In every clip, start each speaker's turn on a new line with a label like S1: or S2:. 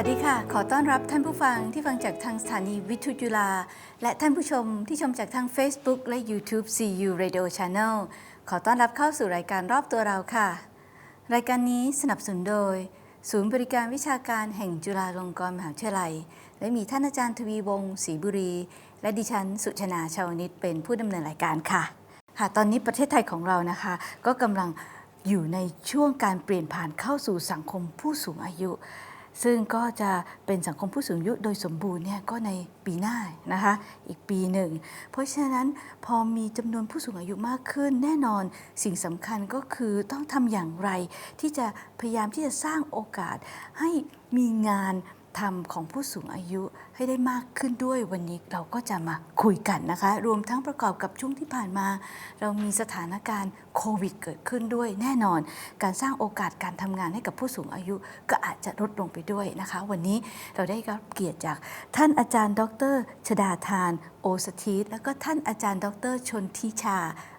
S1: สวัสดีค่ะ ขอต้อนรับท่านผู้ฟังที่ฟังจากทางสถานีวิทยุจุฬาและท่านผู้ชมที่ชมจากทาง Facebook และ YouTube CU Radio Channel ขอต้อนรับเข้าสู่รายการรอบตัวเราค่ะ รายการนี้สนับสนุนโดย ศูนย์บริการวิชาการแห่งจุฬาลงกรณ์มหาวิทยาลัย และมีท่านอาจารย์ทวีวงศ์ศรีบุรี และดิฉันสุชนาชาวนิตเป็นผู้ดำเนินรายการค่ะ ค่ะ ตอนนี้ประเทศไทยของเรานะคะ ก็กำลังอยู่ในช่วงการเปลี่ยนผ่านเข้าสู่สังคมผู้สูงอายุ ซึ่งก็จะเป็นสังคมผู้สูงอายุโดยสมบูรณ์เนี่ยก็ในปีหน้านะคะอีกปีหนึ่ง เพราะฉะนั้นพอมีจำนวนผู้สูงอายุมากขึ้น แน่นอนสิ่งสำคัญก็คือต้องทำอย่างไร ที่จะพยายามที่จะสร้างโอกาสให้มีงาน ทำของผู้สูงอายุให้ได้มากขึ้นด้วยวันนี้เราก็จะมาคุยกันนะคะ รวมทั้งประกอบกับช่วงที่ผ่านมา เรามีสถานการณ์โควิดเกิดขึ้นด้วยแน่นอน การสร้างโอกาสการทำงานให้กับผู้สูงอายุก็อาจจะลดลงไปด้วยนะคะ วันนี้เราได้รับเกียรติจากท่านอาจารย์ ดร ชดาทาน โอสทีตแล้วก็ท่านอาจารย์ ดร ชนทิชา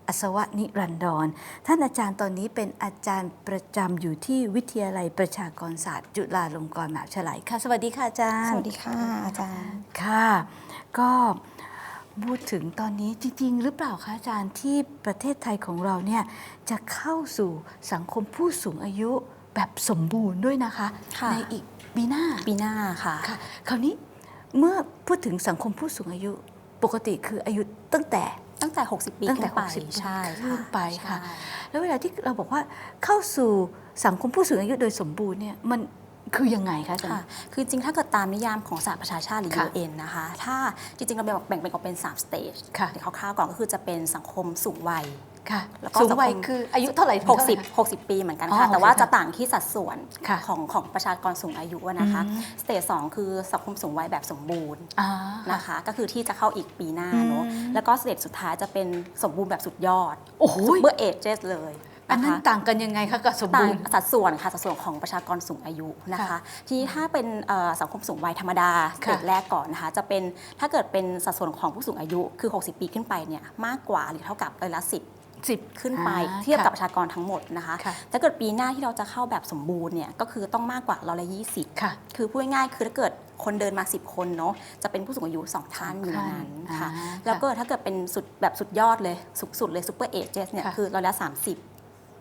S1: อัศวนิรันดร ท่านอาจารย์ตอนนี้เป็นอาจารย์ประจำอยู่ที่วิทยาลัยประชากรศาสตร์ จุฬาลงกรณ์มหาวิทยาลัยค่ะ สวัสดีค่ะอาจารย์
S2: สวัสดีค่ะอาจารย์
S1: ค่ะ ก็พูดถึงตอนนี้จริง ๆ หรือเปล่าคะอาจารย์ที่ประเทศไทยของเราเนี่ยจะเข้าสู่สังคมผู้สูงอายุแบบสมบูรณ์ด้วยนะคะ
S2: ค่ะ
S1: ในอีกปีหน้า
S2: ปีหน้าค่ะ
S1: ค่ะ คราวนี้เมื่อพูดถึงสังคมผู้สูงอายุปกติคืออายุตั้งแต่
S2: ตั้งแต่ 60 ปี
S1: ตั้ง
S2: ขึ้
S1: แต่
S2: นไป
S1: 60ปี
S2: ใช่
S1: ขึ้นไปค่ะ
S2: ใช่
S1: แล้วเวลาที่เราบอกว่าเข้าสู่สังคมผู้สูงอายุโดยสมบูรณ์เนี่ยมันคือยังไงคะอาจาร
S2: ค่ะ
S1: ย์
S2: คือจริงถ้าเกิดตามนิยามของสหประชาชาติหรือ
S1: ค่ะ
S2: UN นะคะ ถ้าจริงๆ เราแบ่งแบ่งเป็นออกเป็น 3 สเตจ
S1: ค่ะ
S2: เดี๋ยวคร่าวๆก่อนก็คือจะเป็นสังคมสูงวัย
S1: ค่ะ
S2: แล้วก็
S1: สูงวัย
S2: สังคม
S1: คืออายุเท่าไหร่ถึงเท่าไหร่คะ
S2: 60 60 ปีเหมือนกัน
S1: อ๋
S2: ค่ะ
S1: อ
S2: แต่ว่า
S1: โอเค
S2: จะ
S1: ค่ะ
S2: ต่างที่สัดส่วน
S1: ค่ะ
S2: ของของประชากรสูงอายุอะนะคะ
S1: อืม
S2: สเตจสองคือสังคมสูงวัยแบบสมบูรณ์
S1: อ่า
S2: นะคะ ก็คือที่จะเข้าอีกปีหน้าเนอะ
S1: อืม
S2: แล้วก็สเตจสุดท้ายจะเป็นสมบูรณ์แบบสุดยอด
S1: โอ้โห
S2: ซุปเปอร์เอจเเลย
S1: อันนั้น
S2: นะคะ
S1: ต่างกันยังไงคะกับสม
S2: ต่า
S1: บู
S2: ง
S1: รณ์
S2: สัดส่วนค่ะสัดส่วนของประชากรสูงอายุนะคะ
S1: ค่ะ
S2: ทีนี้ถ้าเป็นเอ่อสังคมสูงวัยธรรมดาส
S1: ค่ะ
S2: เตจแรกก่อนนะคะจะเป็นถ้าเกิดเป็นสัดส่วนของผู้สูงอายุคือ 60 ปีขึ้นไปเนี่ยมากกว่าหรือเท่ากับร้อยละสิ บ
S1: สิบ
S2: ขึ้นไป
S1: อ่า
S2: เทียบกับป
S1: ค่ะ
S2: ระชากรทั้งหมดนะคะ
S1: ค่ะ
S2: ถ้าเกิดปีหน้าที่เราจะเข้าแบบสมบูรณ์เนี่ยก็คือต้องมากกว่าร้อยละยี่สิบ
S1: ค่ะ
S2: คือพูดง่ายๆคือถ้าเกิดคนเดินมา 10 คนเนาะจะเป็นผู้สูงอายุ 2 ท่านอยู่ในนั้น
S1: อ่า
S2: ค่ะ
S1: ค่ะ
S2: แล้วก็ถ้าเกิดเป็นสุดแบบสุดยอดเลยสุดสุดเลยซูเปอร์เอจเนี่ย
S1: ค่ะ
S2: คือร้อยละสามสิบ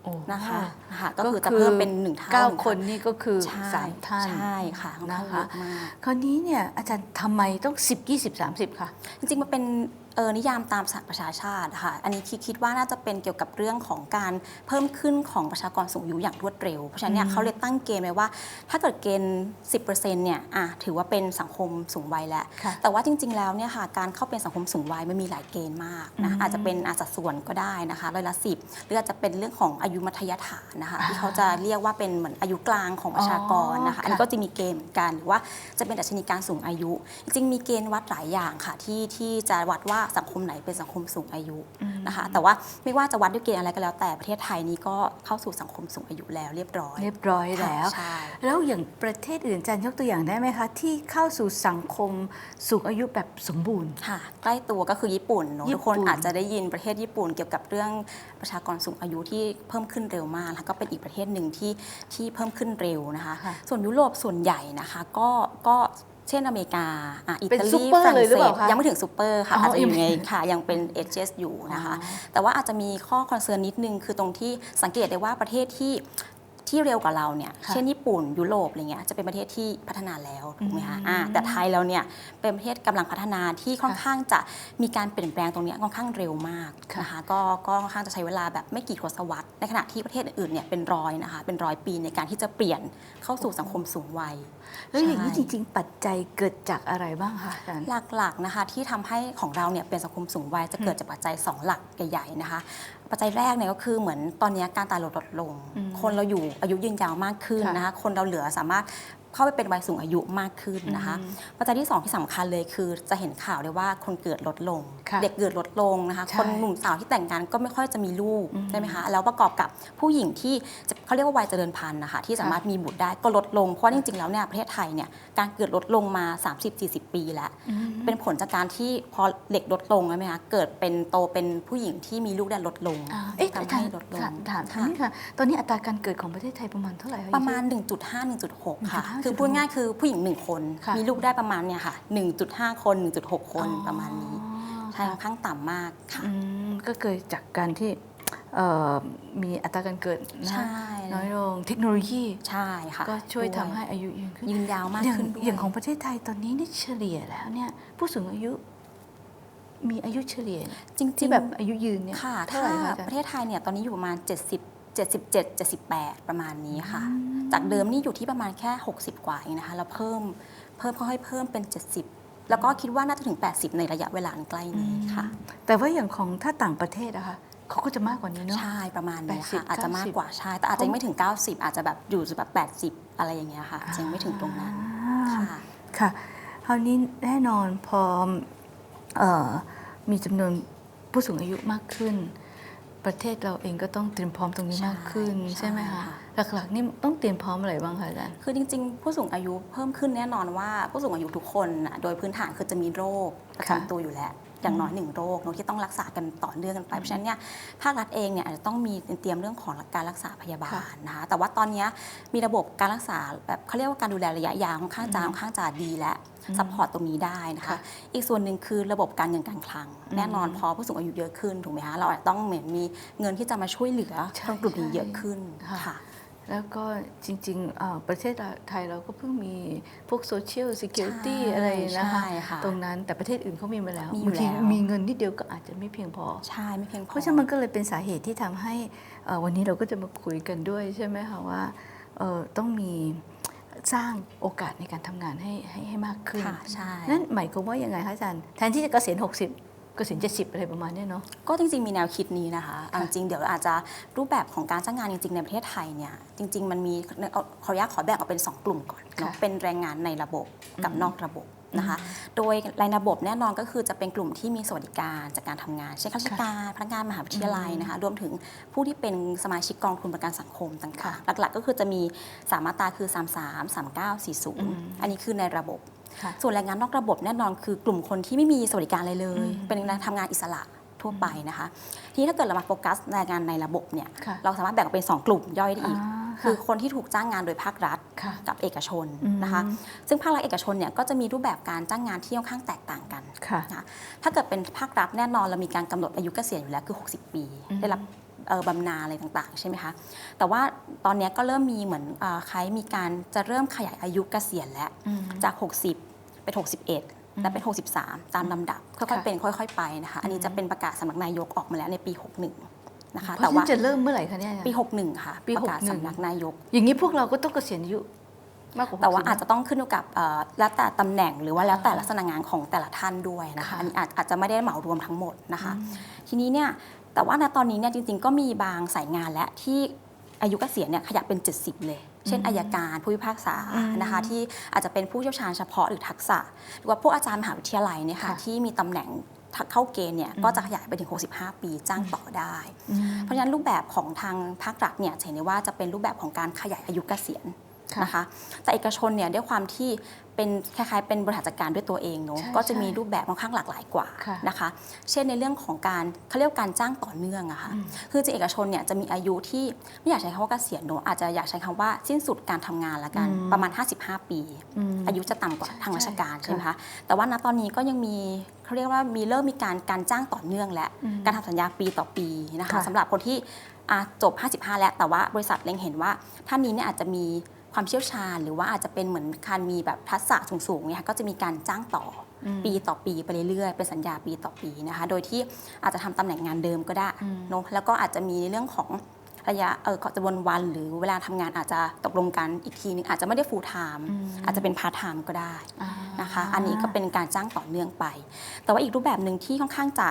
S1: โอ้
S2: นะคะนะคะก็คือจะเพิ่มเป็นหนึ่งเท่า
S1: เก้า
S2: หง
S1: คน
S2: เท่
S1: นี่ก็คือ
S2: ใช่
S1: สามท่าน
S2: ใช่ค่ะค่อนข้าง
S1: นะคะ
S2: เยอะมาก
S1: คราวนี้เนี่ยอาจารย์ทำไมต้อง 10 20 30 ค่ะ
S2: จริงๆ มันเป็นเออนิยามตามสหประชาชาติค่ะ อันนี้คิดคิดว่าน่าจะเป็นเกี่ยวกับเรื่องของการเพิ่มขึ้นของประชากรสูงอายุอย่างรวดเร็ว เพราะฉะนั้นเนี่ย
S1: อืม
S2: เขาเลยตั้งเกณฑ์ไว้ว่า ถ้าเกิดเกณฑ์ 10%เนี่ยอะถือว่าเป็นสังคมสูงวัยแล้ว
S1: ค่ะ
S2: แต่ว่าจริง ๆ แล้วเนี่ยค่ะการเข้าเป็นสังคมสูงวัยมันมีหลายเกณฑ์มากนะ
S1: อืม
S2: อาจจะเป็นอาสัดส่วนก็ได้นะคะร้อยละสิบหรืออาจจะเป็นเรื่องของอายุมัธยฐานนะคะ
S1: อ่า
S2: ที่เขาจะเรียกว่าเป็นเหมือนอายุกลางของประชากรนะคะ
S1: อ๋ออั
S2: อันนี้
S1: ค่ะ
S2: ก็จะมีเกณฑ์เหมือนกันหรือว่าจะเป็นดัชนีการสูงอายุ จริงๆมีเกณฑ์วัดหลายอย่างค่ะที่ที่จะวัดว่าสังคมไหนเป็นสังคมสูงอายุนะคะ แต่ว่าไม่ว่าจะวัดด้วยเกณฑ์อะไรก็แล้ว แต่ประเทศไทยนี้ก็เข้าสู่สังคมสูงอายุแล้วเรียบร้อย
S1: เรียบร้อยแล้ว
S2: ใช่
S1: แล้วอย่างประเทศอื่นอาจารย์ยกตัวอย่างได้ไหมคะ ที่เข้าสู่สังคมสูงอายุแบบสมบูรณ์
S2: ค่ะใกล้ตัวก็คือญี่ปุ่นเนอะ
S1: ญี่
S2: ทุก
S1: ปุ่
S2: คนนอาจจะได้ยินประเทศญี่ปุ่น เกี่ยวกับเรื่องประชากรสูงอายุที่เพิ่มขึ้นเร็วมากแล้วก็เป็นอีกประเทศหนึ่งที่ที่เพิ่มขึ้นเร็วนะคะ
S1: ค่ะ
S2: ส่วนยุโรปส่วนใหญ่นะคะก็ก็ เช่นอเมริกาอะอิ
S1: เป็น
S2: ตา
S1: ซุ
S2: ลี
S1: ปเปอร์
S2: ฝรั่ง
S1: เลยหรือ
S2: เศ
S1: เป
S2: ส
S1: ล่าคะ
S2: ยังไม่ถึงซูเปอร์ค่ะ
S1: อ๋อ
S2: อาจจะอยู่
S1: ยัง
S2: ใน
S1: ไม่
S2: ค่ะยังเป็นเอเจสอยู่นะคะ
S1: อ๋อ
S2: แต่ว่าอาจจะมีข้อคอนเซิร์นนิดนึงคือตรงที่สังเกตได้ว่าประเทศที่ ที่เร็วกว่าเราเนี่ย
S1: ค่ะ
S2: เช่นญี่ปุ่นยุโรปอะไรเงี้ยจะเป็นประเทศที่พัฒนาแล้วถูกไหมคะ
S1: อืม
S2: อ่าแต่ไทยเราเนี่ยเป็นประเทศกำลังพัฒนาที่ค่อน
S1: ค่ะ
S2: ข้างจะมีการเปลี่ยนแปลงตรงเนี้ยค่อนข้างเร็วมาก
S1: ค่ะ
S2: นะคะก็ก็ค่อนข้างจะใช้เวลาแบบไม่กี่ทศวรรษในขณะที่ประเทศอื่นๆเนี่ยเป็นร้อยนะคะเป็นร้อยปีในการที่จะเปลี่ยนเข้าสู่สังคมสูงวัย
S1: แล้วอย่างนี้
S2: ใช่
S1: จริง ๆ ปัจจัยเกิดจากอะไรบ้างคะอาจารย์
S2: หลักๆนะคะที่ทำให้ของเราเนี่ยเป็นสังคมสูงวัยจะเกิดจากปัจจัย 2 หลักใหญ่ๆนะคะ ปัจจัยแรกเนี่ยก็คือเหมือนตอนนี้การตายลดลดลง
S1: อืม
S2: คนเราอยู่อายุยืนยาวมากขึ้น
S1: ค่ะ
S2: นะคะ คนเราเหลือสามารถ เข้าไปเป็นวัยสูงอายุมากขึ้นนะคะ
S1: อืม
S2: ปัจจัยที่ 2 ที่สำคัญเลยคือจะเห็นข่าวได้ว่าคนเกิดลดลง
S1: ค่ะ
S2: เด็กเกิดลดลงนะคะ
S1: ใช่
S2: คนหนุ่มสาวที่แต่งงานก็ไม่ค่อยจะมีลูก
S1: อืม
S2: ใช่ไหมคะแล้วประกอบกับผู้หญิงที่จะเขาเรียกว่าวัยเจริญพันธุ์นะคะที่สามารถมีบุตรได้ก็ลดลงเพราะว่าจริงๆแล้วเนี่ยประเทศไทยเนี่ยการเกิดลดลงมา 30-40 ปีแล้ว
S1: อืม
S2: เป็นผลจากการที่พอเด็กลดลงใช่ไหมคะเกิดเป็นโตเป็นผู้หญิงที่มีลูกได้ลดลง
S1: อ่าเอ๊ะอา
S2: ทำ
S1: จาร
S2: ให้
S1: ย์
S2: ลดลง
S1: ถามถาม
S2: ค่ะ
S1: นี่ค่ะตอนนี้อัตราการเกิดของประเทศไทยประมาณเท่าไหร่คะ
S2: ประมาณ 1.5 1.6 ค่ะ
S1: 1.5
S2: คือคือพูดง่ายคือผู้หญิงหนึ่งคน
S1: ค่ะ
S2: มีลูกได้ประมาณเนี่ยค่ะ 1.5 คน 1.6 คนประมาณนี้
S1: อ๋อ
S2: ใช่ค่อนข้างต่ำมากค่ะ
S1: อืมก็เกิดจากการที่เอ่อมีอัตราการเกิดนะ
S2: ใช่
S1: น้อยลงเทคโนโลยี
S2: ใช่ค่ะ
S1: ก็ช่วย
S2: ด้
S1: ทำให้อายุยืนขึ้น
S2: ยืนยาวมาก
S1: อย่าง
S2: ขึ้นด้วย
S1: อย่างของประเทศไทยตอนนี้นี่เฉลี่ยแล้วเนี่ยผู้สูงอายุ มีอายุเฉลี่ย
S2: จริงๆ
S1: ที่แบบอายุยืนเนี่ย
S2: ค่ะ
S1: เท่า
S2: ถ้า
S1: ไหร่คะอาจาร
S2: ประ
S1: ย์
S2: เทศไทยเนี่ยตอนนี้อยู่ประมาณ 70 77 78 ประมาณนี้ค่ะ จากเดิมนี่อยู่ที่ประมาณแค่ 60 กว่าเองนะคะแล้วเพิ่มเพิ่มค่อยๆเพิ่มเป็น 70 แล้วก็คิดว่าน่าจะถึง 80 ในระยะเวลาอันใกล้นี้ค่ะ
S1: แต่ว่าอย่างของถ้าต่างประเทศอะคะเขาก็จะมากกว่านี้เนาะ
S2: ใช่ประมาณนี้ค่ะ
S1: 80
S2: อาจจะมากกว่าใช่แต่อาจจะยังไม่ถึง 90 อาจจะแบบอยู่แบบ80 อะไรอย่างเงี้ยค่ะยังไม่ถึงตรงนั้น
S1: อ่า
S2: ค่ะ
S1: ค่ะคราวนี้แน่นอนพอเออมีจำนวนผู้สูงอายุมากขึ้น ประเทศเราเองก็ต้องเตรียมพร้อมตรงนี้
S2: ใช่
S1: มากขึ้น
S2: ใช่
S1: ใช่ไหมคะ
S2: ค่ะ
S1: หลักๆนี่ต้องเตรียมพร้อมอะไรบ้างคะอาจารย์
S2: คือจริง ๆ ผู้สูงอายุเพิ่มขึ้นแน่นอนว่าผู้สูงอายุทุกคนน่ะโดยพื้นฐานคือจะมีโรคประ
S1: ค่ะ
S2: จำตัวอยู่แล้วอย่างน้อยหนึ่งโรคเนอะที่ต้องรักษากันต่อเนื่องกันไปเพราะฉะนั้นเนี่ยภาครัฐเองเนี่ยอาจจะต้องมีเตรียมเรื่องของการรักษาพยาบาลนะคะแต่ว่าตอนเนี้ยมีระบบการรักษาแบบเขาเรียกว่าการดูแลระยะยาวค่อนข้างจะค่อนข้างจะดีและ ซัพพอร์ตตรงนี้ได้นะคะ
S1: ค่ะ
S2: อีกส่วนหนึ่งคือระบบการเงินการคลัง แน่นอนพอผู้สูงอายุเยอะขึ้นถูกไหมคะเราอาจจะต้องเหมือนมีเงินที่จะมาช่วยเหลือ
S1: ใช่
S2: คนกลุ่มนี้เยอะขึ้น
S1: ค่ะ
S2: ค่ะ
S1: แล้วก็จริงๆเอ่อประเทศไทยเราก็เพิ่งมีพวกโซเชียล s ิ c u r i t y
S2: ใช่
S1: อะไรนะคะ
S2: ใช่ค่ะ
S1: ตรงนั้นแต่ประเทศอื่นเขามีมาแล้ว
S2: มีอยู่
S1: บางที
S2: แล้ว
S1: มีเงินนิดเดียวก็อาจจะไม่เพียงพอ
S2: ใช่ไม่เพียงพอ
S1: เพราะฉะนั้นมันก็เลยเป็นสาเหตุที่ทำให้เอ่อวันนี้เราก็จะมาคุยกันด้วยใช่ไหมคะว่าเอ่อต้องมี สร้างโอกาสในการทำงานให้ให้ให้มากขึ้น
S2: ค่ะใช่
S1: นั่นหมายความว่ายังไงคะอาจารย์ แทนที่จะเกษียณ60เกษียณ70 อะไรประมาณเนี้ยเนาะ
S2: ก็จริง ๆ มีแนวคิดนี้นะคะเอาจริงๆเดี๋ยวอาจจะรูปแบบของการจ้างงานจริง ๆ ในประเทศไทยเนี่ยจริง ๆ มันมีเอาขออนุญาตขอแบ่งออกเป็น 2 กลุ่มก่อนเนอะ
S1: ค่ะ
S2: เป็นแรงงานในระบบกับนอกระบบ นะคะ โดยในระบบแน่นอนก็คือจะเป็นกลุ่มที่มีสวัสดิการจากการทำงานเช่นข้าราชการพนักงานมหาวิทยาลัยนะคะ รวมถึงผู้ที่เป็นสมาชิกกองทุนประกันสังคมต่า
S1: ค่ะ
S2: งๆ หลักๆ ก็คือจะมีสามมาตราคือ 33 39 40 อันนี้คือในระบบ
S1: ค่ะ
S2: ส่วนแรงงานนอกระบบแน่นอนคือกลุ่มคนที่ไม่มีสวัสดิการอะไรเลย เป็นแรงทำงานอิสระทั่วไปนะคะ ทีนี้ถ้าเกิดเรามาโฟกัสแรงงานในระบบเนี่ย
S1: ค่ะ
S2: เราสามารถแบ่งออกเป็น 2 กลุ่มย่อยได้อีก
S1: อ่า
S2: คือ
S1: ค่ะ
S2: คนที่ถูกจ้างงานโดยภาครัฐ
S1: ค่ะ
S2: กับเอกชน
S1: อืม
S2: นะคะซึ่งภาครัฐเอกชนเนี่ยก็จะมีรูปแบบการจ้างงานที่ค่อนข้างแตกต่างกัน
S1: ค่ะ
S2: นะคะถ้าเกิดเป็นภาครัฐแน่นอนเรามีการกำหนดอายุเกษียณอยู่แล้วคือ 60 ปี
S1: อืม
S2: ได้รับเอ่อบำนาญอะไรต่างๆ ใช่ไหมคะ แต่ว่าตอนเนี้ยก็เริ่มมีเหมือนเอ่อใครมีการจะเริ่มขยายอายุเกษียณแล้ว
S1: อืม
S2: จาก 60 เป็น 61และเป็น 63 ตามลำดับ ค่อย
S1: ค่ะ
S2: ๆเป็นค่อย ๆ ไปนะคะ อันนี้จะเป็นประกาศสำนักนายกออกมาแล้วในปี 61 นะคะ
S1: เพ
S2: แต่
S1: ราะฉะ
S2: ว่า
S1: นั้นจะเริ่มเมื่อไหร่คะเนี่ยอาจารย์
S2: ปี 61 ค่ะ
S1: ปี
S2: ประกาศ
S1: 61
S2: สำนักนายก
S1: อย่างนี้พวกเราก็ต้องเกษียณอายุมากกว่า
S2: แต่ว่า
S1: 60
S2: อาจจะต้องขึ้นอยู่กับเอ่อแล้วแต่ตำแหน่งหรือว่าแล้วแต่ลักษณะงานของแต่ละท่านด้วยนะคะ
S1: ค่ะ
S2: อันนี้อาจอาจจะไม่ได้เหมารวมทั้งหมดนะคะ ทีนี้เนี่ยแต่ว่าณตอนนี้เนี่ยจริง ๆ ก็มีบางสายงานและที่อายุเกษียณเนี่ยขยับเป็น 70 เลย เช่นอายการผู้พิพากษา
S1: อืม
S2: นะคะที่อาจจะเป็นผู้เชี่ยวชาญเฉพาะหรือทักษะ หรือว่าพวกอาจารย์มหาวิทยาลัยเนี่ยค่ะ
S1: ค่ะ
S2: ที่มีตำแหน่ง เข้าเกณฑ์เนี่ยก็จะขยายไปถึง 65 ปีจ้างต่อได้
S1: อืม
S2: เพราะฉะนั้นรูปแบบของทางภาครัฐเนี่ยจะเห็นได้ว่าจะเป็นรูปแบบของการขยายอายุเกษียณ
S1: ค่ะ
S2: นะคะแต่เอกชนเนี่ยด้วยความที่เป็นคล้ายๆเป็นบริหารจัดการด้วยตัวเองเนาะ
S1: ใช่
S2: ก็จะ
S1: ใช่
S2: มีรูปแบบค่อนข้างหลากหลายกว่า
S1: ค่ะ
S2: นะคะ เช่นในเรื่องของการเขาเรียกว่าการจ้างต่อเนื่องอะค่ะ
S1: อืม
S2: คือจริงเอกชนเนี่ยจะมีอายุที่ไม่อยากใช้คำว่าเกษียณเนอะอาจจะอยากใช้คำว่าสิ้นสุดการทำงานละกัน
S1: อืม
S2: ประมาณ 55 ปี
S1: อืม
S2: อายุจะต่ำกว่า
S1: ใช่
S2: ทางราชการ
S1: ใช่
S2: ใช่ไหมคะแต่ว่าณตอนนี้ก็ยังมีเขาเรียกว่ามีเริ่มมีการการจ้างต่อเนื่องและ
S1: อืม
S2: การทำสัญญาปีต่อปีนะคะ
S1: ค่ะ
S2: สำหรับคนที่อะจบ 55 แล้วแต่ว่าบริษัทเล็งเห็นว่าท่านนี้เนี่ยอาจจะมี ความเชี่ยวชาญ หรือว่าอาจจะเป็นเหมือนการมีแบบทักษะสูงๆเนี่ยค่ะก็จะมีการจ้างต่ออ
S1: ม
S2: ปีต่อปีไปเรื่อยๆเป็นสัญญาปีต่อปีนะคะ โดยที่อาจจะทำตำแหน่งงานเดิมก็ได้
S1: อืม
S2: เนอะแล้วก็อาจจะมีในเรื่องของระยะเออจำนวนวันหรือเวลาทำงานอาจจะตกลงกันอีกทีนึงอาจจะไม่ได้ full time
S1: อืม
S2: อาจจะเป็น part time ก็ได้
S1: อ่า
S2: นะคะ อันนี้ก็เป็นการจ้างต่อเนื่องไป แต่ว่าอีกรูปแบบหนึ่งที่ค่อนข้างจะ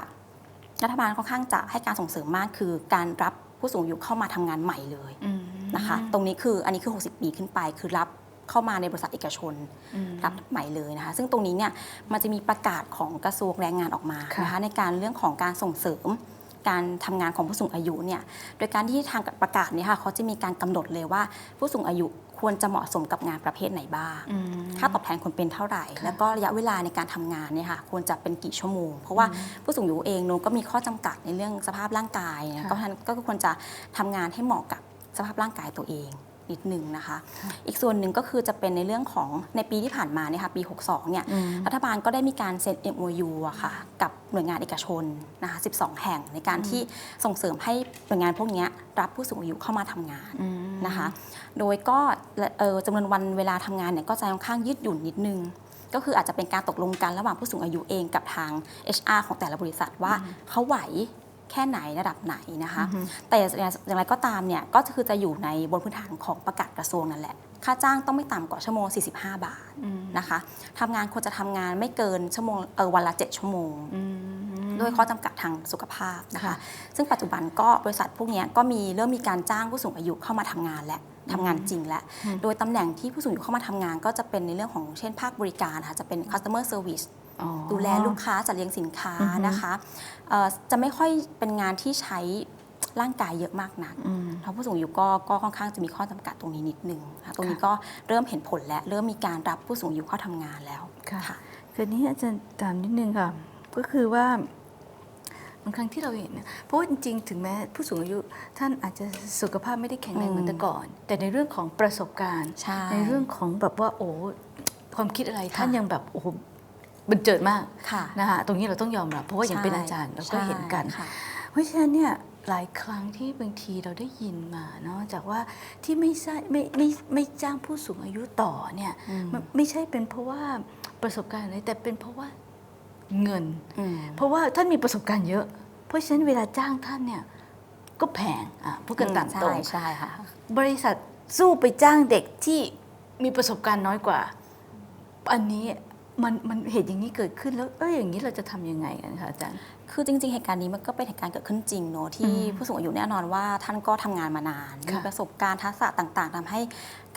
S2: รัฐบาลค่อนข้างจะให้การส่งเสริมมากคือการรับผู้สูงอายุเข้ามาทำงานใหม่เลย
S1: อืม
S2: นะคะ ตรงนี้คืออันนี้คือ 60 ปีขึ้นไป คือรับเข้ามาในบริษัทเอกชน
S1: อืม
S2: รับใหม่เลยนะคะ ซึ่งตรงนี้เนี่ยมันจะมีประกาศของกระทรวงแรงงานออกมา
S1: ค่ะ
S2: นะคะในการเรื่องของการส่งเสริมการทำงานของผู้สูงอายุเนี่ย โดยการที่ทางประกาศเนี่ยค่ะเขาจะมีการกำหนดเลยว่า ผู้สูงอายุควรจะเหมาะสมกับงานประเภทไหนบ้าง
S1: อืม
S2: ค่าตอบแทนควรเป็นเท่าไหร่
S1: ค่ะ
S2: แล้วก็ระยะเวลาในการทำงานเนี่ยค่ะควรจะเป็นกี่ชั่วโมง เพราะว่าผู้สูงอายุเองเนอะก็มีข้อจำกัดในเรื่องสภาพร่างกายนะ
S1: ค่ะ
S2: ก็ฉะนั้นก็ควรจะทำงานให้เหมาะกับ สภาพร่างกายตัวเองนิดนึงนะคะ อีกส่วนหนึ่งก็คือจะเป็นในเรื่องของในปีที่ผ่านมาเนี่ยค่ะปี 62 เนี่ย
S1: อืม
S2: รัฐบาลก็ได้มีการเซ็น MOU อะค่ะ กับหน่วยงานเอกชนนะคะ 12 แห่งในการที่ส่งเสริมให้หน่วยงานพวกเนี้ยรับผู้สูงอายุเข้ามาทำงาน
S1: อืม
S2: นะคะ โดยก็เอ่อจำนวนวันเวลาทำงานเนี่ยก็จะค่อนข้างยืดหยุ่นนิดนึง ก็คืออาจจะเป็นการตกลงกันระหว่างผู้สูงอายุเองกับทาง HR ของแต่ละบริษัทว่าเขาไหว แค่ไหนระดับไหนนะคะ แต่อย่างไรก็ตามเนี่ยก็คือจะอยู่ในบนพื้นฐานของประกาศกระทรวงนั่นแหละ ค่าจ้างต้องไม่ต่ำกว่าชั่วโมง 45 บาท
S1: อืม
S2: นะคะทำงานควรจะทำงานไม่เกินชั่วโมงเออวันละ 7 ชั่วโมง
S1: อืม
S2: ด้วยข้อจำกัดทางสุขภาพนะคะ
S1: ค่ะ
S2: ซึ่งปัจจุบันก็บริษัทพวกเนี้ยก็มีเริ่มมีการจ้างผู้สูงอายุเข้ามาทำงานและทำงานจริงแล้ว
S1: อืม
S2: โดยตำแหน่งที่ผู้สูงอายุเข้ามาทำงาน ก็จะเป็นในเรื่องของเช่นภาคบริการค่ะ จะเป็น customer service
S1: อ๋อ
S2: ดูแลลูกค้าจัดเรียงสินค้า
S1: อือฮึ
S2: นะคะเอ่อ จะไม่ค่อยเป็นงานที่ใช้ร่างกายเยอะมากนัก
S1: อืม
S2: เพราะผู้สูงอายุก็ก็ค่อนข้างจะมีข้อจำกัดตรงนี้นิดนึงค่ะตรงนี้ก็เริ่มเห็นผลแล้วเริ่มมีการรับผู้สูงอายุเข้าทำงานแล้ว
S1: ค่ะ
S2: ค่ะ
S1: คือนี้อาจารย์ถามนิดนึงค่ะ ก็คือว่าบางครั้งที่เราเห็นเนี่ยเพราะว่าจริงๆ ถึงแม้ผู้สูงอายุท่านอาจจะสุขภาพไม่ได้แข็งแรง
S2: อืม
S1: เหมือนแต่ก่อน แต่ในเรื่องของประสบการณ์
S2: ใช่
S1: ในเรื่องของแบบว่าโอ้ความคิดอะไร
S2: ค่ะ
S1: ท่านยังแบบโอ้โห บันเจิดมาก
S2: ค่ะ
S1: นะคะตรงนี้เราต้องยอมรับ เพราะว่าอย่างเป็นอาจารย์เราก็เห็นกัน
S2: ใช่ค่ะ
S1: เพราะฉะนั้นเนี่ยหลายครั้งที่บางทีเราได้ยินมาเนาะจากว่าที่ไม่ใช่ไม่ไม่ไม่จ้างผู้สูงอายุต่อเนี่ย
S2: อืม
S1: มันไม่ใช่เป็นเพราะว่าประสบการณ์อะไรแต่เป็นเพราะว่าเงิน
S2: อืม
S1: เพราะว่าท่านมีประสบการณ์เยอะ เพราะฉะนั้นเวลาจ้างท่านเนี่ยก็แพงอะพูดกันตามตรง
S2: ใช่ใช่ค่ะ
S1: บริษัทสู้ไปจ้างเด็กที่มีประสบการณ์น้อยกว่า อันนี้ มันมันเหตุอย่างนี้เกิดขึ้นแล้วเอ้ยอย่างนี้เราจะทำยังไงกันคะอาจารย์
S2: คือจริง ๆ เหตุการณ์นี้มันก็เป็นเหตุการณ์เกิดขึ้นจริงเนอะที่
S1: อืม
S2: ผู้สูงอายุแน่นอนว่าท่านก็ทำงานมานาน
S1: ค่ะ
S2: มีประสบการณ์ทักษะต่างๆทำให้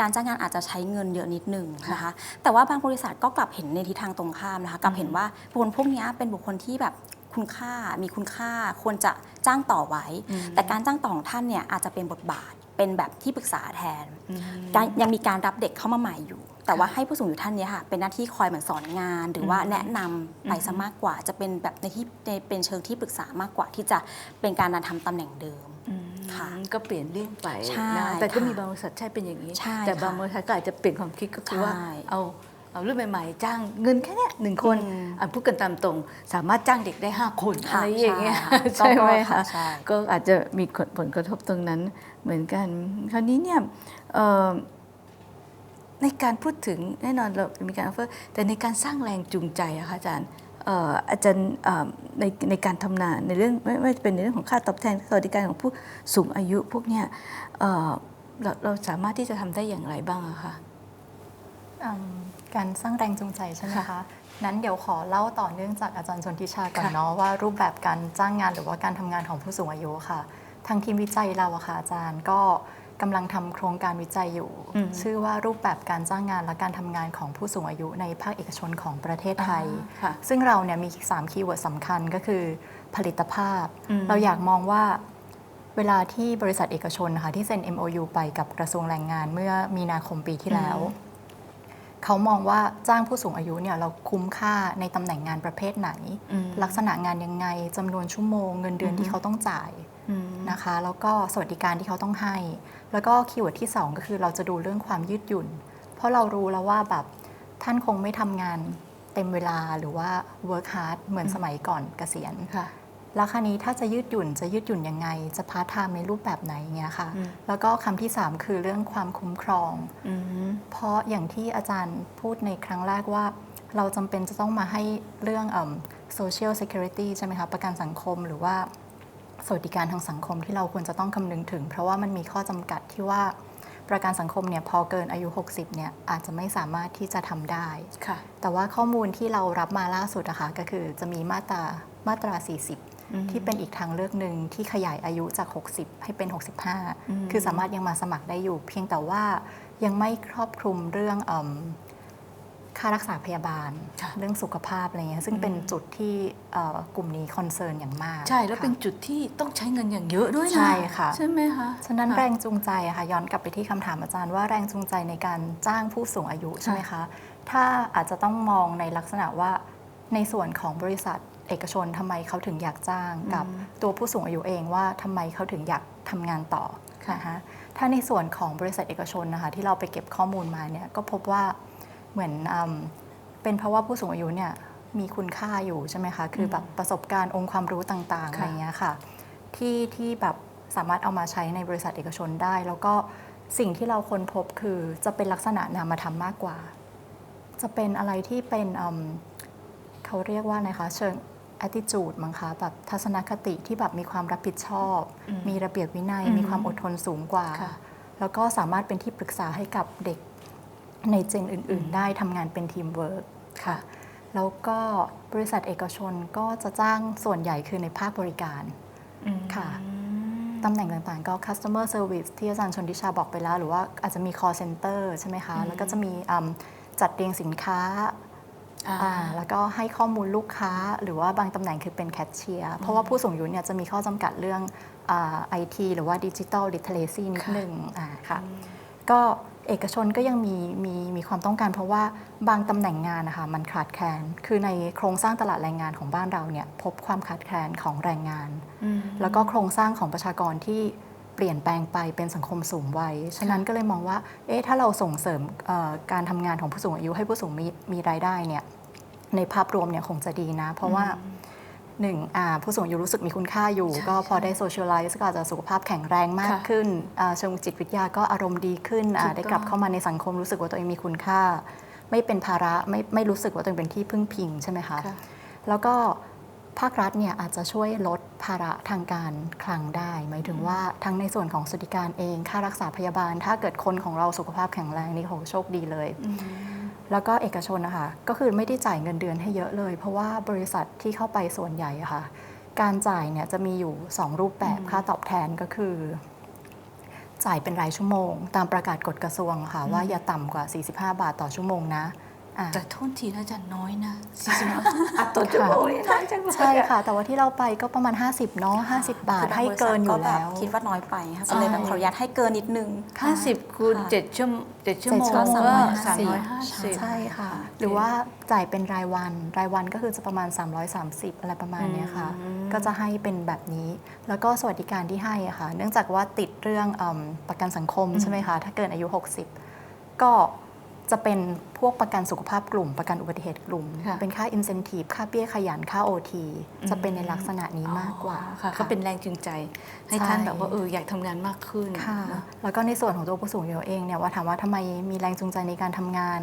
S2: การจ้างงานอาจจะใช้เงินเยอะนิดหนึง
S1: ค่ะ
S2: นะคะ แต่ว่าบางบริษัทก็กลับเห็นในทิศทางตรงข้ามนะคะกลับเห็นว่าบุคคลพวกนี้เป็นบุคคลที่แบบคุณค่ามีคุณค่าควรจะจ้างต่อไว้
S1: อืม
S2: แต่การจ้างต่อของท่านเนี่ยอาจจะเป็นบทบาทเป็นแบบที่ปรึกษาแทน
S1: อืม
S2: การยังมีการรับเด็กเข้ามาใหม่อยู่ แต่ว่าให้ผู้สูงอายุท่านเนี้ค่ะเป็นหน้าที่คอยเหมือนสอนงาน หรือว่า
S1: อืม
S2: แนะนำไปซะมากกว่า จะเป็นแบบในที่ในเป็นเชิงที่ปรึกษามากกว่าที่จะเป็นการทำตำแหน่งเดิม
S1: อืม
S2: ค่ะ
S1: ก็เปลี่ยนเรื่องไป
S2: ใช่
S1: นะแต่ก็
S2: ค่ะ
S1: มีบางบริษัทใช่เป็นอย่างนี้
S2: ใช่
S1: แต่
S2: ค่ะ
S1: บางบริษัทก็อาจจะเปลี่ยนความคิดก็คือว่า
S2: ใช่
S1: เอาเอารุ่นใหม่ๆ จ้างเงินแค่เนี้ยหนึ่งคน
S2: อืม
S1: อะพูดกันตามตรง สามารถจ้างเด็กได้ 5 คน
S2: ค่ะ
S1: อะไรอย่างเงี้ย
S2: ใช่
S1: ใช่ไหม
S2: ค่ะ
S1: คะ
S2: ใช่
S1: ก็อาจจะมีผลกระทบตรงนั้นเหมือนกัน คราวนี้เนี่ยเอ่อ ในการพูดถึงแน่นอนเรามีการออฟเฟอร์แต่ในการสร้างแรงจูงใจอะคะอาจารย์เอ่ออาจารย์เอ่อในในการทำงานในเรื่องไม่ไม่ว่าจะเป็นในเรื่องของค่าตอบแทนสวัสดิการของผู้สูงอายุพวกเนี้ยเอ่อเราเราสามารถที่จะทำได้อย่างไรบ้างอะคะ
S3: อืมการสร้างแรงจูงใจใช่ไหม
S1: ค่ะ
S3: คะ นั้นเดี๋ยวขอเล่าต่อเนื่องจากอาจารย์ชนทิชาก่อน
S1: ค่ะ
S3: เนาะว่ารูปแบบการจ้างงานหรือว่าการทำงานของผู้สูงอายุค่ะ ทางทีมวิจัยเราอะค่ะอาจารย์ก็ กำลังทำโครงการวิจัยอยู่
S1: อืม
S3: ชื่อว่ารูปแบบการจ้างงานและการทำงานของผู้สูงอายุในภาคเอกชนของประเทศไทย
S1: ค่ะ
S3: ซึ่งเราเนี่ยมี 3 คีย์เวิร์ดสำคัญก็คือผลิตภาพ
S1: อืม
S3: เราอยากมองว่าเวลาที่บริษัทเอกชนนะคะที่เซ็น MOU ไปกับกระทรวงแรงงานเมื่อมีนาคมปีที่แล้วเขามองว่าจ้างผู้สูงอายุเนี่ยเราคุ้มค่าในตำแหน่งงานประเภทไหน
S1: อืม
S3: ลักษณะงานยังไงจำนวนชั่วโมง เงินเดือน
S1: อือฮึ
S3: ที่เขาต้องจ่าย
S1: อืม
S3: นะคะ แล้วก็สวัสดิการที่เขาต้องให้ แล้วก็คีย์เวิร์ดที่ 2 ก็คือเราจะดูเรื่องความยืดหยุ่น เพราะเรารู้แล้วว่าแบบท่านคงไม่ทำงานเต็มเวลาหรือว่า work hard เหมือนสมัยก่อนเกษียณ
S1: ค่ะ
S3: แล้วคราวนี้ถ้าจะยืดหยุ่นจะยืดหยุ่นยังไง จะพาร์ทไทม์ในรูปแบบไหนเงี้ยค่ะ
S1: อืม
S3: แล้วก็คำที่ 3 คือเรื่องความคุ้มครอง
S1: อืม
S3: เพราะอย่างที่อาจารย์พูดในครั้งแรกว่า เราจำเป็นจะต้องมาให้เรื่องเอิ่ม social security ใช่ไหมคะ ประกันสังคมหรือว่า สวัสดิการทางสังคมที่เราควรจะต้องคำนึงถึง เพราะว่ามันมีข้อจำกัดที่ว่าประกันสังคมเนี่ยพอเกินอายุ 60เนี่ยอาจจะไม่สามารถที่จะทำได้
S1: ค่ะ
S3: แต่ว่าข้อมูลที่เรารับมาล่าสุดอะคะก็คือจะมีมาตรามาตรา
S1: อืม
S3: 40 ที่เป็นอีกทางเลือกหนึ่งที่ขยายอายุจาก 60 ให้เป็น
S1: อืม
S3: 65 คือสามารถยังมาสมัครได้อยู่ เพียงแต่ว่ายังไม่ครอบคลุมเรื่องเอิ่ม ค่ารักษาพยาบาล
S1: ค่ะ
S3: เรื่องสุขภาพอะไรเงี้ยซึ่งเป็นจุดที่เอ่อกลุ่มนี้คอนเซิร์นอย่างมาก
S1: ใช่ แล้ว
S3: ค่ะ
S1: เป็นจุดที่ต้องใช้เงินอย่างเยอะด้วยนะ
S3: ใช่ค่ะ
S1: ใช่ไหมคะ
S3: ฉะนั้น
S1: ค่ะ
S3: แรงจูงใจอะค่ะย้อนกลับไปที่คำถามอาจารย์ว่าแรงจูงใจในการจ้างผู้สูงอายุใช่ไหมคะถ้าอาจจะต้องมองในลักษณะว่าในส่วนของบริษัทเอกชนทำไมเขาถึงอยากจ้างกับ
S1: อืม
S3: ตัวผู้สูงอายุเองว่าทำไมเขาถึงอยากทำงานต่อค่ะฮะถ้าในส่วนของบริษัทเอกชนนะคะที่เราไปเก็บข้อมูลมาเนี่ยก็พบว่า เหมือนอืมเป็นเพราะว่าผู้สูงอายุเนี่ยมีคุณค่าอยู่ใช่ไหมคะ คือแบบประสบการณ์องค์ความรู้ต่างๆ
S1: ค่ะ
S3: อะไรเงี้ยค่ะ ที่ที่แบบสามารถเอามาใช้ในบริษัทเอกชนได้ แล้วก็สิ่งที่เราค้นพบคือจะเป็นลักษณะนามธรรมมากกว่า จะเป็นอะไรที่เป็นอืมเขาเรียกว่าไงคะเชิง attitude มั้งคะแบบทัศนคติที่แบบมีความรับผิดชอบ
S1: อืม
S3: มีระเบียบวินัย
S1: อืม
S3: มีความอดทนสูงกว่า
S1: ค่ะ
S3: แล้วก็สามารถเป็นที่ปรึกษาให้กับเด็ก ในเจนอื่น ๆ ได้ทำงานเป็นทีมเวิร์กค่ะ แล้วก็บริษัทเอกชนก็จะจ้างส่วนใหญ่คือในภาคบริการ
S1: อืม
S3: ค่ะตำแหน่งต่างๆ ก็ customer service ที่อาจารย์ชนทิชาบอกไปแล้ว หรือว่าอาจจะมี call center ใช่ไหมคะ
S1: อืม
S3: แล้วก็จะมีอืมจัดเรียงสินค้า
S1: อ่า
S3: อ่าแล้วก็ให้ข้อมูลลูกค้า หรือว่าบางตำแหน่งคือเป็นแคชเชียร์เพราะว่าผู้สูงอายุเนี่ยจะมีข้อจำกัดเรื่องไอทีหรือว่าดิจิ t a ลลิ t เทเลซีนิด
S1: ค่ะ
S3: หนึ่งอ่าค่ะ ก็ เอกชนก็ยังมีมีมีความต้องการเพราะว่าบางตำแหน่งงานนะคะมันขาดแคลน คือในโครงสร้างตลาดแรงงานของบ้านเราเนี่ยพบความขาดแคลนของแรงงาน
S1: อืม
S3: แล้วก็โครงสร้างของประชากรที่เปลี่ยนแปลงไปเป็นสังคมสูงวัย ฉะนั้นก็เลยมองว่า เอ๊ะ ถ้าเราส่งเสริมเอ่อการทำงานของผู้สูงอายุให้ผู้สูงมีมีรายได้เนี่ย ในภาพรวมเนี่ยคงจะดีนะ เพราะว่า หนึ่งอ่าผู้สูงอายุรู้สึกมีคุณค่าอยู่
S1: ใช่
S3: ก็พอ
S1: ใช่
S3: ได้โซเชียลไลซ์ก็อาจจะสุขภาพแข็งแรงมาก
S1: ค่ะ
S3: ขึ้นอ่าเชิงจิตวิทยาก็อารมณ์ดีขึ้นอ่า
S1: ถูกต้อง
S3: ได้กลับเข้ามาในสังคมรู้สึกว่าตัวเองมีคุณค่า ไม่เป็นภาระไม่ไม่รู้สึกว่าตัวเองเป็นที่พึ่งพิงใช่ไหมคะ
S1: ค่ะ
S3: แล้วก็ภาครัฐเนี่ยอาจจะช่วยลดภาระทางการคลังได้ หมายถึงว่าทั้งในส่วนของสวัสดิการเอง ค่ารักษาพยาบาล ถ้าเกิดคนของเราสุขภาพแข็งแรงนี่โหโชคดีเลย
S1: อืม
S3: แล้วก็เอกชนนะคะก็คือไม่ได้จ่ายเงินเดือนให้เยอะเลย เพราะว่าบริษัทที่เข้าไปส่วนใหญ่อะค่ะ การจ่ายเนี่ยจะมีอยู่ 2 รูปแบบ
S1: อืม
S3: ค่าตอบแทนก็คือ จ่ายเป็นรายชั่วโมง ตามประกาศกฎกระทรวงค่ะว่าอย่าต่ำกว่า 45 บาทต่อชั่วโมงนะอ่า
S1: แต่โทษทีนะอาจารย์น้อยนะสี่สิบอัดต่อชั่วโมงนี่น้อยจังเลย
S3: ใช่ค่ะ แต่ว่าที่เราไปก็ประมาณ 50เนาะ50 บาท
S2: คือบง
S3: ให้เกินอยู่
S2: บริษัท
S3: แล้ว
S2: ก็แบบคิดว่าน้อยไปค่ะก็เลยแบบขออนุญาตให้เกินนิดนึง
S1: ห้าสิบคูณ
S2: ค่ะ
S1: เจ็ดชั่วโมงเจ็ดชั่วโมง
S3: เจ็ดชั่วโมง
S1: ก็
S3: สา
S1: สามม
S3: ร้
S1: ร้
S3: อ
S1: อยย
S3: ห้า
S1: ห้า
S3: สิ
S1: สิ
S3: บ
S1: บ
S3: ใช่ค่ะ
S1: โอเค
S3: หรือว่าจ่ายเป็นรายวันรายวันก็คือจะประมาณ 330 อะไรประมาณเนี้ยค่ะ
S1: อืม
S3: ก็จะให้เป็นแบบนี้ แล้วก็สวัสดิการที่ให้อะค่ะ เนื่องจากว่าติดเรื่องเอมประกันสังคมใช่ไหมคะถ้าเกินอายุ 60 ก็ จะเป็นพวกประกันสุขภาพกลุ่ม ประกันอุบัติเหตุกลุ่ม
S1: ค่ะ
S3: เป็นค่า incentive ค่าเบี้ยขยันค่า OT จะเป็นในลักษณะนี้มากกว่า
S1: อ๋อค่ะก็เป็นแรงจูงใจ ให้
S3: ใช่
S1: ท่านแบบว่าเอออยากทำงานมากขึ้น
S3: ค่ะ
S1: เนอะ
S3: แล้วก็ในส่วนของตัวผู้สูงอายุเองเนี่ยว่าถามว่าทำไมมีแรงจูงใจในการทำงาน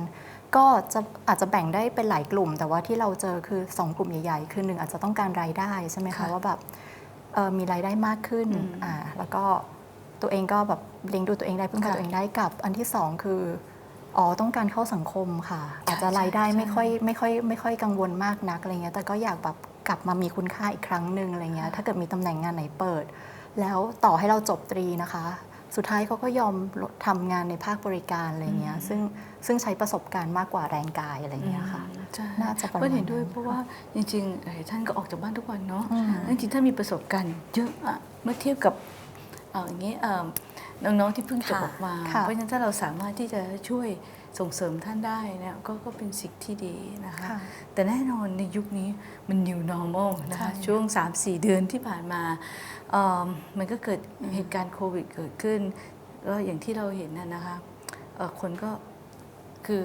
S3: ก็จะอาจจะแบ่งได้เป็นหลายกลุ่ม แต่ว่าที่เราเจอคือ 2 กลุ่มใหญ่ๆ คือหนึ่งอาจจะต้องการรายได้ใช่ไหมคะ
S1: ค่ะ
S3: ว่าแบบเอ่อมีรายได้มากขึ้น
S1: อืม
S3: อ่าแล้วก็ตัวเองก็แบบเลี้ยงดูตัวเองได้พึ่งพา
S1: ค่ะ
S3: ตัวเองได้กับ อันที่สองคือ อ๋อต้องการเข้าสังคมค่ะ อาจจะรายได้
S1: ใช่
S3: ไม่ค่อยไม่ค่อยไม่ค่อยกังวลมากนักอะไรเงี้ยแต่ก็อยากแบบกลับมามีคุณค่าอีกครั้งหนึ่งอะไรเงี้ยถ้าเกิดมีตำแหน่งงานไหนเปิด แล้วต่อให้เราจบตรีนะคะ สุดท้ายเขาก็ยอมทำงานในภาคบริการอะไรเงี้ยซึ่งซึ่งใช้ประสบการณ์มากกว่าแรงกายอะไรเงี้ยค่ะ
S1: อืมใช่
S3: น่าจะประมาณ
S1: ก็เห็นด้วย
S3: นั้น
S1: เพราะว่าจริงๆเอ่อท่านก็ออกจากบ้านทุกวันเนาะ
S3: อืม
S1: จริงๆท่านมีประสบการณ์เยอะอะเมื่อเทียบกับเอ่ออย่างนี้เอ่อ น้องๆที่เพิ่งจบ
S2: ค่ะ
S1: ออกมา
S3: ค่ะ
S1: เพราะฉะนั้นถ้าเราสามารถที่จะช่วยส่งเสริมท่านได้เนะก็ก็เป็นสิ่งที่ดีนะคะ
S3: ค่ะ
S1: แต่แน่นอนในยุคนี้มัน new normal นะ
S3: ใช่
S1: คะช่วง 3-4 เดือนที่ผ่านมาเอิ่มมันก็เกิดเหตุการณ์โควิดเกิดขึ้นก็อย่างที่เราเห็นน่ะนะคะเอ่อคนก็คือ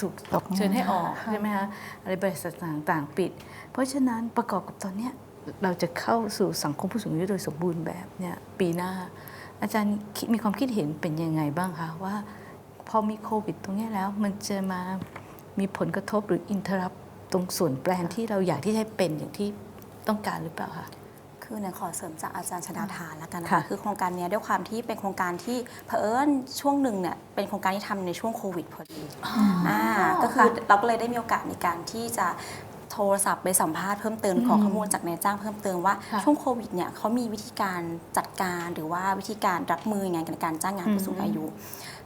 S1: ถูก
S3: ตกงาน
S1: เชิญให้ออก
S3: ค่ะ
S1: ใช่ไหมคะอะไรบริษัทต่างๆ ปิด เพราะฉะนั้นประกอบกับตอนเนี้ยเราจะเข้าสู่สังคมผู้สูงอายุโดยสมบูรณ์แบบเนี่ยปีหน้า อาจารย์คิดมีความคิดเห็นเป็นยังไงบ้างคะว่าพอมีโควิดตรงเนี้ยแล้ว มันจะมามีผลกระทบหรืออินเทอร์รับตรงส่วนแปลนที่เราอยากที่จะให้เป็นอย่างที่ต้องการหรือเปล่าคะ
S2: คือเนี่ยขอเสริมจากอาจารย์ชนาธานแล้วกันนะ
S1: ค่ะ
S2: คะคือโครงการเนี้ยด้วยความที่เป็นโครงการที่เผอิญช่วงหนึ่งเนี่ยเป็นโครงการที่ทำในช่วงโควิดพอดีอ่าก็คือเราก็เลยได้มีโอกาสในการที่จะ โทรศัพท์ไปสัมภาษณ์เพิ่มเติมขอข้อมูลจากนายจ้างเพิ่มเติมว่า
S1: ค่ะ
S2: ช่วงโควิดเนี่ยเขามีวิธีการจัดการหรือว่าวิธีการรับมือยังไงกับการจ้างงานผู้สูงอายุ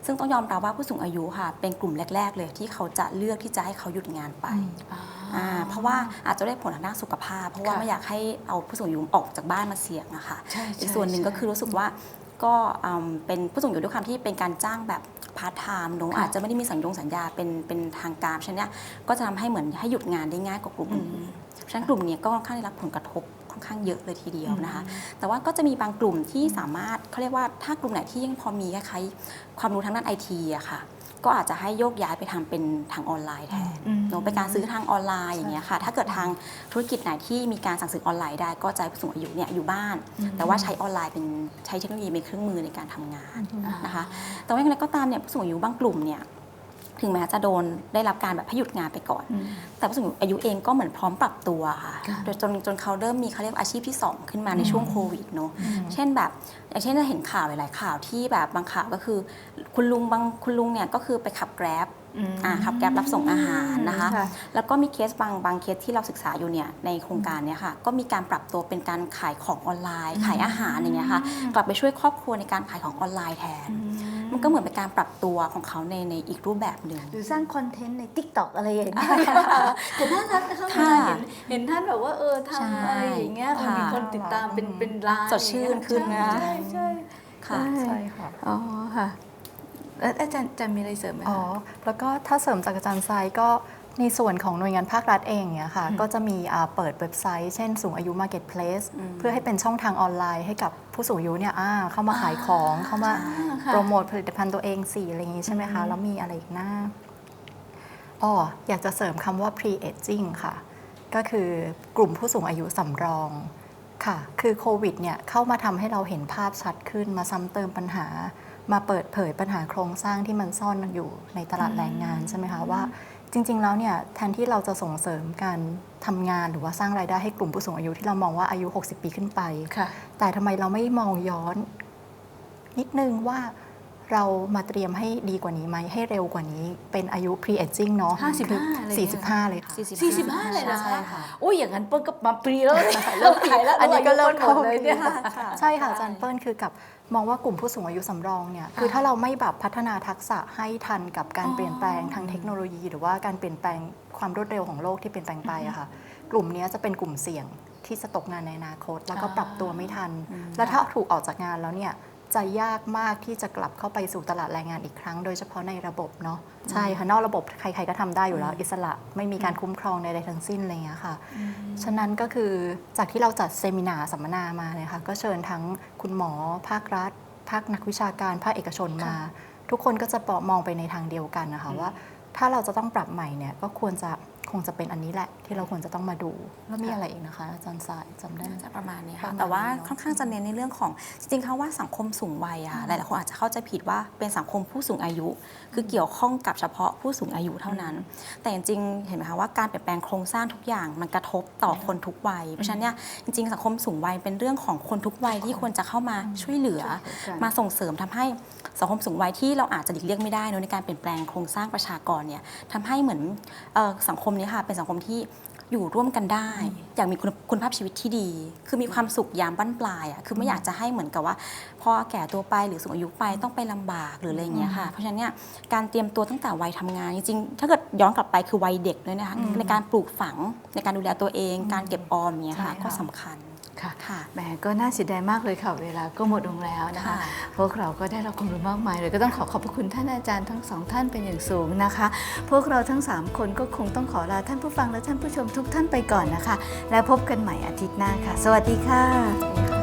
S2: ซึ่งต้องยอมรับว่าผู้สูงอายุค่ะ เป็นกลุ่มแรก ๆ เลยที่เขาจะเลือกที่จะให้เขาหยุดงานไปอ่าเพราะว่าอาจจะได้ผลทางด้านสุขภาพ เพราะว่า
S1: ค่ะ
S2: ไม่อยากให้เอาผู้สูงอายุออกจากบ้านมาเสี่ยงอะค่ะ
S1: ใช่ใช่
S2: อีกส่วนหนึ่ง
S1: ใช่
S2: ก็คือรู้สึกว่า ก็อืมเป็นผู้สูงอายุด้วยความที่เป็นการจ้างแบบพาร์ทไทม์เนอะ
S1: ค่ะ
S2: อาจจะไม่ได้มีสัญญงสัญญาเป็นเป็นทางการฉะนั้นเนี้ยก็จะทำให้เหมือนให้หยุดงานได้ง่ายกว่ากลุ่มอื่นฉะนั้นกลุ่มเนี้ยก็ค่อนข้างได้รับผลกระทบค่ค่อนข้างเยอะเลยทีเดียวนะคะ แต่ว่าก็จะมีบางกลุ่มที่สามารถเขาเรียกว่าถ้ากลุ่มไหนที่ยังพอมีคล้ายๆความรู้ทางด้านไอทีอะค่ะ ก็อาจจะให้โยกย้ายไปทำเป็นทางออนไลน์แทน
S1: อืม
S2: เนอะเป็นการซื้อทางออนไลน์อย่างเงี้ยค่ะ ถ้าเกิดทางธุรกิจไหนที่มีการสั่งซื้อออนไลน์ได้ก็จะให้ผู้สูงอายุเนี่ยอยู่บ้าน แต่ว่าใช้ออนไลน์เป็นใช้เทคโนโลยีเป็นเครื่องมือในการทำงานนะคะ แต่ว่าอย่างไรก็ตามเนี่ยผู้สูงอายุบางกลุ่มเนี่ย ถึงแม้จะโดนได้รับการแบบให้หยุดงานไปก่อน
S1: อืม
S2: แต่ผู้สูงอายุเองก็เหมือนพร้อมปรับตัวค่ะ
S1: ค่ะ
S2: โดยจนจนเขาเริ่มมีเขาเรียกอาชีพที่ 2 ขึ้นมาในช่วงโควิดเนอะเช่นแบบอย่างเช่นเราเห็นข่าวหลาย ๆ ข่าวที่แบบบางข่าวก็คือ คุณลุงบางคุณลุงเนี่ยก็คือไปขับแกร็บ
S1: อืม
S2: อ่าขับแกร็บรับส่งอาหารนะคะ
S1: ค่ะ
S2: แล้วก็มีเคสบางบางเคสที่เราศึกษาอยู่เนี่ยในโครงการเนี่ยค่ะก็มีการปรับตัวเป็นการขายของออนไลน์ ขายอาหารอย่างเงี้ยค่ะกลับไปช่วยครอบครัวในการขายของออนไลน์แทน มันก็เหมือนเป็นการปรับตัวของเขาในในอีกรูปแบบหนึ่ง
S1: หรือสร้างคอนเทนต์ใน t ิ k t o k อะไรอย่างเงี้ยแต่น่ารักนะคะ
S2: ค่ะ
S1: เห็นเห็นท่านแบบว่าเออ
S2: ใช่
S1: ทำอะไรอย่างเงี้ยเออ
S2: ค่ะ
S1: มีคนติดตามเป็นเป็นล้าน
S2: สดชื่นขึ้นนะ
S1: ใช่ใช่
S2: ค่ะ
S1: ใช่
S3: ใช่ค่ะ
S1: อ๋อค่ะ แล้วอาจารย์จะมีอะไรเสริมไหมคะ
S3: อ๋อ แล้วก็ถ้าเสริมจากอาจารย์ทรายก็ในส่วนของหน่วยงานภาครัฐเองเนี่ยค่ะ ก็จะมีอ่าเปิดเว็บไซต์ เช่นสูงอายุ Marketplace เพื่อให้เป็นช่องทางออนไลน์ให้กับผู้สูงอายุเนี่ยอ่าเข้ามาขายของ เข้ามา
S1: ค่ะ
S3: โปรโมทผลิตภัณฑ์ตัวเองสิอะไรอย่างนี้ใช่ไหมคะแล้วมีอะไรอีกหน้าอ๋ออยากจะเสริมคำว่า pre aging ค่ะ ก็คือกลุ่มผู้สูงอายุสำรองค่ะ คือโควิดเนี่ยเข้ามาทำให้เราเห็นภาพชัดขึ้นมาซ้ำเติมปัญหา มาเปิดเผยปัญหาโครงสร้างที่มันซ่อนอยู่ในตลาดแรงงานใช่ไหมคะว่าจริง ๆ แล้วเนี่ยแทนที่เราจะส่งเสริมการทำงานหรือว่าสร้างรายได้ให้กลุ่มผู้สูงอายุที่เรามองว่าอายุ 60 ปีขึ้นไป
S1: ค่ะ
S3: แต่ทำไมเราไม่มองย้อน นิดนึงว่า เรามาเตรียมให้ดีกว่านี้ไหมให้เร็วกว่านี้เป็นอายุ pre aging เนาะ
S1: 55
S3: คือ
S1: อะไรอย่างเงี้ย
S3: 45เลยค่ะ
S1: สี่สิบห้าเลยนะ
S3: ใช่
S1: คะ
S3: ค่ะ
S1: โอ้ยอย่างนั้นเปิ้ลก็มาปรีแล้วเริ่มขายแล้ว
S3: อันนี้ก็เริ่ม
S1: หมดเลยเนี่ย
S3: ข้าใช่ค่ะอาจารย์เปิ้ลคือกับมองว่ากลุ่มผู้สูงอายุสำรองเนี่ยคือถ้าเราไม่แบบพัฒนาทักษะให้ทันกับการ
S1: อ๋อ
S3: เปลี่ยนแปลงทางเทคโนโลยี หรือว่าการเปลี่ยนแปลงความรวดเร็วของโลกที่เปลี่ยนแปลงไปอะค่ะกลุ่มเนี้ยจะเป็นกลุ่มเสี่ยงที่จะตกงานในอนาคต แล้วก็ปรับตัวไม่ทัน และถ้าถูกออกจากงานแล้วเนี่ย จะยากมากที่จะกลับเข้าไปสู่ตลาดแรงงานอีกครั้ง โดยเฉพาะในระบบเนาะใช่ค่ะนอกระบบใครๆก็ทำได้อยู่แล้ว อิสระไม่มีการคุ้มครองใดๆทั้งสิ้นอะไรอย่างเงี้ยค่ะ ฉะนั้นก็คือจากที่เราจัดเซมินาสัมมนามาเนี่ยค่ะก็เชิญทั้งคุณหมอภาครัฐ ภาคนักวิชาการภาคเอกชนมา ทุกคนก็จะมองไปในทางเดียวกันนะคะว่า ถ้าเราจะต้องปรับใหม่เนี่ยก็ควรจะ คงจะเป็นอันนี้แหละที่เราควรจะต้องมาดู แล้วมีอะไรอีกนะคะ อาจารย์สายจำได้ไหม
S2: จะประมาณนี้
S3: ป
S2: ค่ะ
S3: ระมาณ
S2: แต่ว่า
S3: นี้เนอะ
S2: ค่อนข้างจะเน้นในเรื่องของจริงๆเขาว่าสังคมสูงวัยอะค่ะหลายๆคนอาจจะเข้าใจผิดว่าเป็นสังคมผู้สูงอายุ คือเกี่ยวข้องกับเฉพาะผู้สูงอายุเท่านั้น แต่จริงๆเห็นไหมคะว่าการเปลี่ยนแปลงโครงสร้างทุกอย่างมันกระทบต่อคนทุกวัยเพราะฉะนั้นเนี่ยจริงๆ สังคมสูงวัยเป็นเรื่องของคนทุกวัยที่ควรจะเข้ามาช่วยเหลือ
S3: ช่วยเหลือกัน
S2: มาส่งเสริมทำให้สังคมสูงวัยที่เราอาจจะหลีกเลี่ยงไม่ได้เนอะในการเปลี่ยนแปลงโครงสร้างประชากรเนี่ยทำให้เหมือนเอ่อสังคมนี้ค่ะเป็นสังคมที่อยู่ร่วมกันได้ อยากมีคุณคุณภาพชีวิตที่ดี คือมีความสุขยามบั้นปลายอะคือไม่อยากจะให้เหมือนกับว่าพอแก่ตัวไปหรือสูงอายุไปต้องไปลำบากหรืออะไรอย่างเงี้ยค่ะ เพราะฉะนั้นเนี่ยการเตรียมตัวตั้งแต่วัยทำงานจริงๆถ้าเกิดย้อนกลับไปคือวัยเด็กเลยนะคะในการปลูกฝังในการดูแลตัวเอง การเก็บออมอย่างเงี้ยค่ะ
S3: ใช่ค่ะ
S2: ก็สำคัญ
S1: ค่ะ
S2: ค่ะ
S1: แหมก็น่าเสียดายมากเลยค่ะ เวลาก็หมดลงแล้วนะคะ
S2: ค่ะ
S1: พวกเราก็ได้รับความรู้มากมายเลยก็ต้องขอขอบพระคุณท่านอาจารย์ทั้งสองท่านเป็นอย่างสูงนะคะ พวกเราทั้ง 3 คนก็คงต้องขอลาท่านผู้ฟังและท่านผู้ชมทุกท่านไปก่อนนะคะ แล้วพบกันใหม่อาทิตย์หน้าค่ะ สวัสดีค่ะ